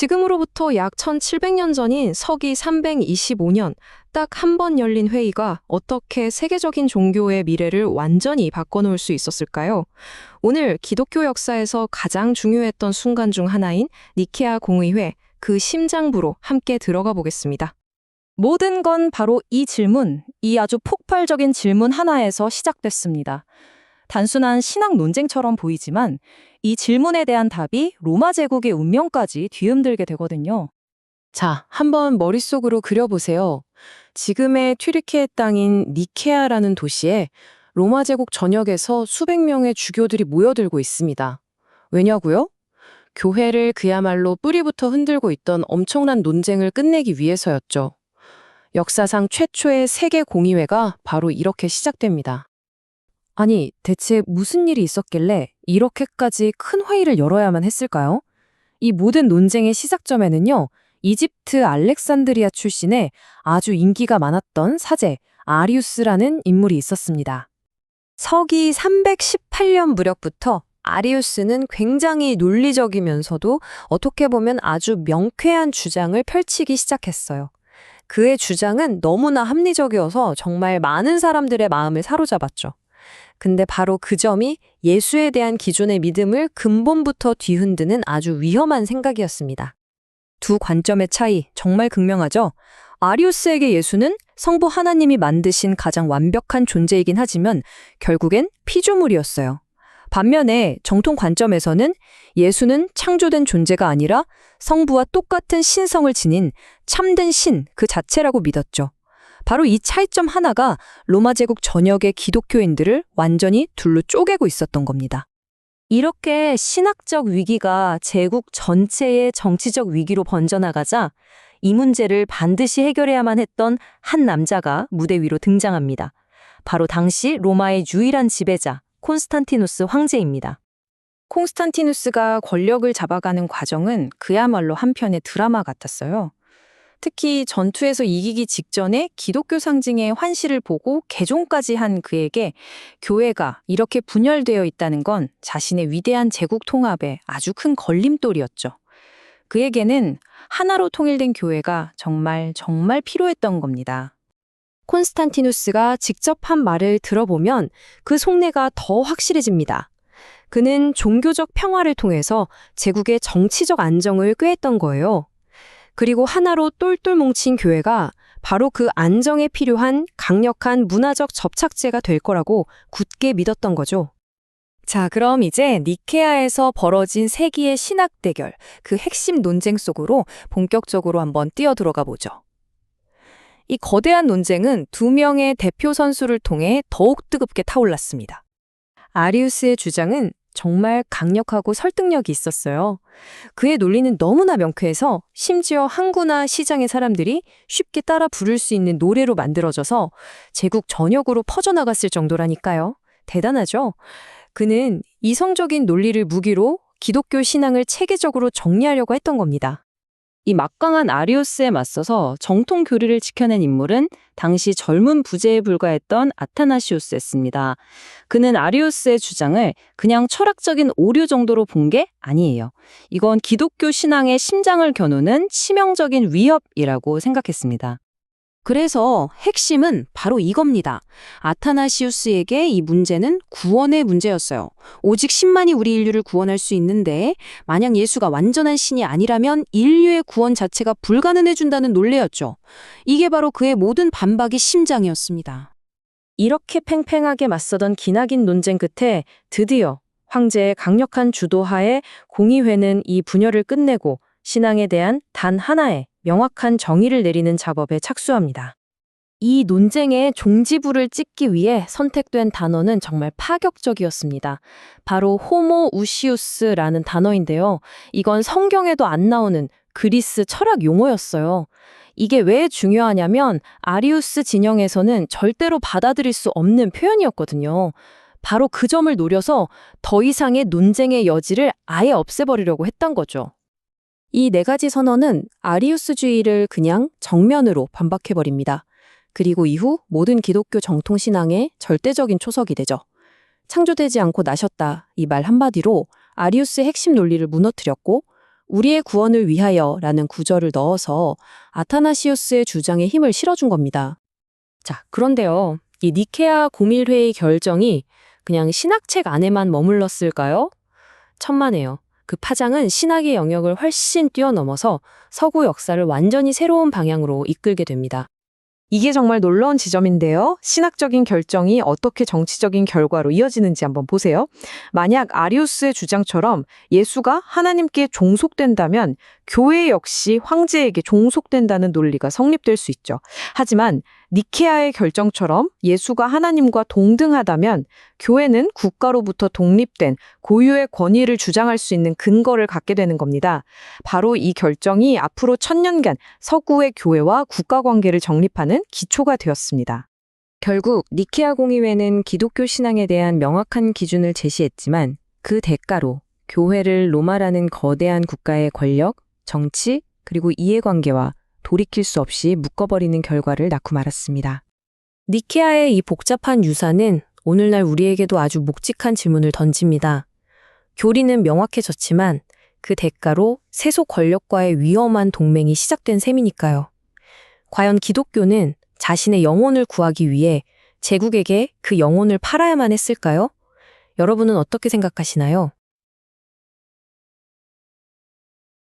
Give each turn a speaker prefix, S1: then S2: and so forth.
S1: 지금으로부터 약 1700년 전인 서기 325년 딱 한 번 열린 회의가 어떻게 세계적인 종교의 미래를 완전히 바꿔놓을 수 있었을까요? 오늘 기독교 역사에서 가장 중요했던 순간 중 하나인 니케아 공의회 그 심장부로 함께 들어가 보겠습니다.
S2: 모든 건 바로 이 질문, 이 아주 폭발적인 질문 하나에서 시작됐습니다. 단순한 신학 논쟁처럼 보이지만 이 질문에 대한 답이 로마 제국의 운명까지 뒤흔들게 되거든요.
S1: 자, 한번 머릿속으로 그려보세요. 지금의 튀르키예 땅인 니케아라는 도시에 로마 제국 전역에서 수백 명의 주교들이 모여들고 있습니다. 왜냐고요? 교회를 그야말로 뿌리부터 흔들고 있던 엄청난 논쟁을 끝내기 위해서였죠. 역사상 최초의 세계 공의회가 바로 이렇게 시작됩니다. 아니, 대체 무슨 일이 있었길래 이렇게까지 큰 회의를 열어야만 했을까요? 이 모든 논쟁의 시작점에는요, 이집트 알렉산드리아 출신의 아주 인기가 많았던 사제 아리우스라는 인물이 있었습니다. 서기 318년 무렵부터 아리우스는 굉장히 논리적이면서도 어떻게 보면 아주 명쾌한 주장을 펼치기 시작했어요. 그의 주장은 너무나 합리적이어서 정말 많은 사람들의 마음을 사로잡았죠. 근데 바로 그 점이 예수에 대한 기존의 믿음을 근본부터 뒤흔드는 아주 위험한 생각이었습니다. 두 관점의 차이 정말 극명하죠? 아리우스에게 예수는 성부 하나님이 만드신 가장 완벽한 존재이긴 하지만 결국엔 피조물이었어요. 반면에 정통 관점에서는 예수는 창조된 존재가 아니라 성부와 똑같은 신성을 지닌 참된 신 그 자체라고 믿었죠. 바로 이 차이점 하나가 로마 제국 전역의 기독교인들을 완전히 둘로 쪼개고 있었던 겁니다. 이렇게 신학적 위기가 제국 전체의 정치적 위기로 번져나가자 이 문제를 반드시 해결해야만 했던 한 남자가 무대 위로 등장합니다. 바로 당시 로마의 유일한 지배자 콘스탄티누스 황제입니다. 콘스탄티누스가 권력을 잡아가는 과정은 그야말로 한편의 드라마 같았어요. 특히 전투에서 이기기 직전에 기독교 상징의 환시를 보고 개종까지 한 그에게 교회가 이렇게 분열되어 있다는 건 자신의 위대한 제국 통합에 아주 큰 걸림돌이었죠. 그에게는 하나로 통일된 교회가 정말 정말 필요했던 겁니다. 콘스탄티누스가 직접 한 말을 들어보면 그 속내가 더 확실해집니다. 그는 종교적 평화를 통해서 제국의 정치적 안정을 꾀했던 거예요. 그리고 하나로 똘똘 뭉친 교회가 바로 그 안정에 필요한 강력한 문화적 접착제가 될 거라고 굳게 믿었던 거죠. 자, 그럼 이제 니케아에서 벌어진 세기의 신학 대결, 그 핵심 논쟁 속으로 본격적으로 한번 뛰어들어가 보죠. 이 거대한 논쟁은 두 명의 대표 선수를 통해 더욱 뜨겁게 타올랐습니다. 아리우스의 주장은 정말 강력하고 설득력이 있었어요. 그의 논리는 너무나 명쾌해서 심지어 항구나 시장의 사람들이 쉽게 따라 부를 수 있는 노래로 만들어져서 제국 전역으로 퍼져나갔을 정도라니까요. 대단하죠? 그는 이성적인 논리를 무기로 기독교 신앙을 체계적으로 정리하려고 했던 겁니다. 이 막강한 아리우스에 맞서서 정통 교리를 지켜낸 인물은 당시 젊은 부제에 불과했던 아타나시우스였습니다. 그는 아리우스의 주장을 그냥 철학적인 오류 정도로 본 게 아니에요. 이건 기독교 신앙의 심장을 겨누는 치명적인 위협이라고 생각했습니다. 그래서 핵심은 바로 이겁니다. 아타나시우스에게 이 문제는 구원의 문제였어요. 오직 10만이 우리 인류를 구원할 수 있는데 만약 예수가 완전한 신이 아니라면 인류의 구원 자체가 불가능해준다는 논리였죠. 이게 바로 그의 모든 반박의 심장이었습니다. 이렇게 팽팽하게 맞서던 기나긴 논쟁 끝에 드디어 황제의 강력한 주도하에 공의회는 이 분열을 끝내고 신앙에 대한 단 하나의 명확한 정의를 내리는 작업에 착수합니다. 이 논쟁의 종지부를 찍기 위해 선택된 단어는 정말 파격적이었습니다. 바로 호모 우시우스라는 단어인데요. 이건 성경에도 안 나오는 그리스 철학 용어였어요. 이게 왜 중요하냐면 아리우스 진영에서는 절대로 받아들일 수 없는 표현이었거든요. 바로 그 점을 노려서 더 이상의 논쟁의 여지를 아예 없애버리려고 했던 거죠. 이 네 가지 선언은 아리우스주의를 그냥 정면으로 반박해버립니다. 그리고 이후 모든 기독교 정통신앙의 절대적인 초석이 되죠. 창조되지 않고 나셨다 이 말 한마디로 아리우스의 핵심 논리를 무너뜨렸고 우리의 구원을 위하여 라는 구절을 넣어서 아타나시우스의 주장에 힘을 실어준 겁니다. 자, 그런데요. 이 니케아 공일회의 결정이 그냥 신학책 안에만 머물렀을까요? 천만에요. 그 파장은 신학의 영역을 훨씬 뛰어넘어서 서구 역사를 완전히 새로운 방향으로 이끌게 됩니다.
S3: 이게 정말 놀라운 지점인데요. 신학적인 결정이 어떻게 정치적인 결과로 이어지는지 한번 보세요. 만약 아리우스의 주장처럼 예수가 하나님께 종속된다면 교회 역시 황제에게 종속된다는 논리가 성립될 수 있죠. 하지만 니케아의 결정처럼 예수가 하나님과 동등하다면 교회는 국가로부터 독립된 고유의 권위를 주장할 수 있는 근거를 갖게 되는 겁니다. 바로 이 결정이 앞으로 천년간 서구의 교회와 국가 관계를 정립하는 기초가 되었습니다.
S1: 결국 니케아 공의회는 기독교 신앙에 대한 명확한 기준을 제시했지만 그 대가로 교회를 로마라는 거대한 국가의 권력, 정치, 그리고 이해관계와 돌이킬 수 없이 묶어버리는 결과를 낳고 말았습니다. 니케아의 이 복잡한 유사는 오늘날 우리에게도 아주 묵직한 질문을 던집니다. 교리는 명확해졌지만 그 대가로 세속 권력과의 위험한 동맹이 시작된 셈이니까요. 과연 기독교는 자신의 영혼을 구하기 위해 제국에게 그 영혼을 팔아야만 했을까요? 여러분은 어떻게 생각하시나요?